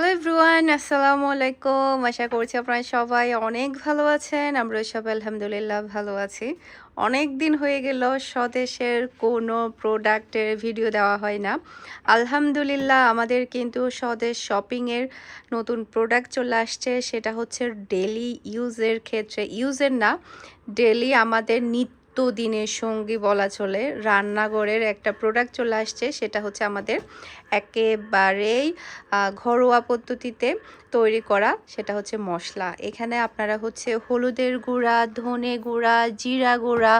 Hello everyone আসসালামু আলাইকুম আশা করছি আপনারা সবাই অনেক ভালো আছেন। আমরা সবাই আলহামদুলিল্লাহ ভালো আছি। অনেক দিন হয়ে গেল, স্বদেশের কোনো প্রোডাক্টের ভিডিও দেওয়া হয় না। আলহামদুলিল্লাহ, আমাদের কিন্তু স্বদেশ শপিংয়ের নতুন প্রোডাক্ট চলে আসছে। সেটা হচ্ছে ডেলি ইউজের ক্ষেত্রে ইউজের না ডেলি আমাদের নিত্য দিনের সঙ্গী বলা চলে, রান্নাঘরের একটা প্রোডাক্ট চলে আসছে, সেটা হচ্ছে আমাদের একেবারেই ঘরোয়া পদ্ধতিতে তৈরি করা, সেটা হচ্ছে মশলা। এখানে আপনারা হচ্ছে হলুদের গুঁড়া, ধনে গুঁড়া, জিরা গুঁড়া,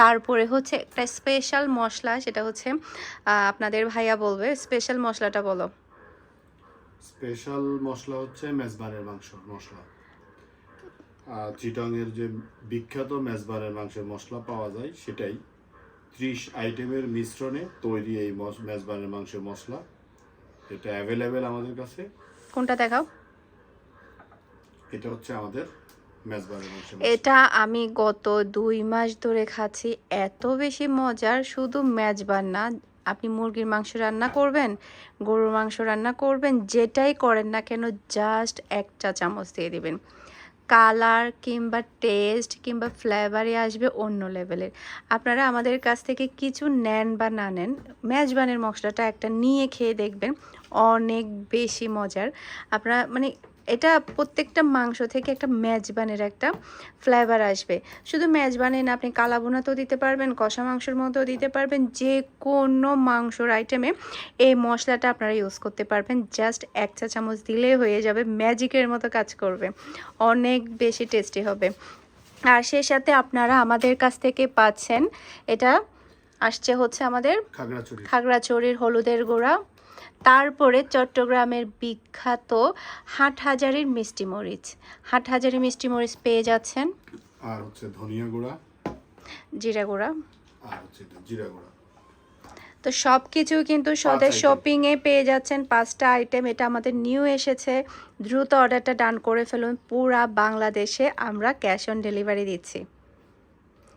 তারপরে হচ্ছে একটা স্পেশাল মশলা, সেটা হচ্ছে আপনাদের ভাইয়া বলবে স্পেশাল মশলাটা বলো। স্পেশাল মশলা হচ্ছে মেজবানের মাংস, মশলা। চিটংয়ের যে বিখ্যাত মেজবানের মাংসের মশলা পাওয়া যায় সেটাই। ত্রিশ আইটেমের মিশ্রণে তৈরি এই মেজবানের মাংসের মশলা। এটা অ্যাভেলেবেল আমাদের কাছে। কোনটা দেখাও? এটা হচ্ছে আমাদের। এটা আমি গত দুই মাস ধরে খাচ্ছি। এত বেশি মজার শুধু মেজবান না। আপনি মুরগির মাংস রান্না করবেন গরুর মাংস রান্না করবেন যেটাই করেন না কেন জাস্ট এক চা চামচ দিয়ে দিবেন। কালার কিংবা টেস্ট কিংবা ফ্লেভারে আসবে অন্য লেভেলের। আপনারা আমাদের কাছ থেকে কিছু নেন বা না নেন, মেজবানের মশলাটা একটা নিয়ে খেয়ে দেখবেন, অনেক বেশি মজার। আপনারা মানে এটা প্রত্যেকটা মাংস থেকে একটা মেজবানের একটা ফ্লেভার আসবে। শুধু মেজবানে না, আপনি কালাবোনাতেও দিতে পারবেন, কষা মাংসের মধ্যেও দিতে পারবেন যে কোনো মাংসর আইটেমে এই মশলাটা আপনারা ইউজ করতে পারবেন। জাস্ট এক চা চামচ দিলেই হয়ে যাবে ম্যাজিকের মতো কাজ করবে। অনেক বেশি টেস্টি হবে। আর সেই সাথে আপনারা আমাদের কাছ থেকে পাচ্ছেন এটা আসছে হচ্ছে আমাদের খাগড়াছড়ির হলুদের গুঁড়া। তারপরে চট্টগ্রামের বিখ্যাত হাট হাটহাজারির মিষ্টি মরিচ। হাট হাটহাজারি মিষ্টি মরিচ পেয়ে যাচ্ছেন। আর হচ্ছে ধনিয়া গুঁড়া। জিরা গুঁড়া। আর হচ্ছে জিরা গুঁড়া। তো সব কিছু কিন্তু item। শপিংয়ে পেয়ে যাচ্ছেন। পাঁচটা আইটেম এটা আমাদের নিউ এসেছে। দ্রুত অর্ডারটা ডান করে ফেলুন। পুরা বাংলাদেশে আমরা ক্যাশ অন ডেলিভারি দিচ্ছি।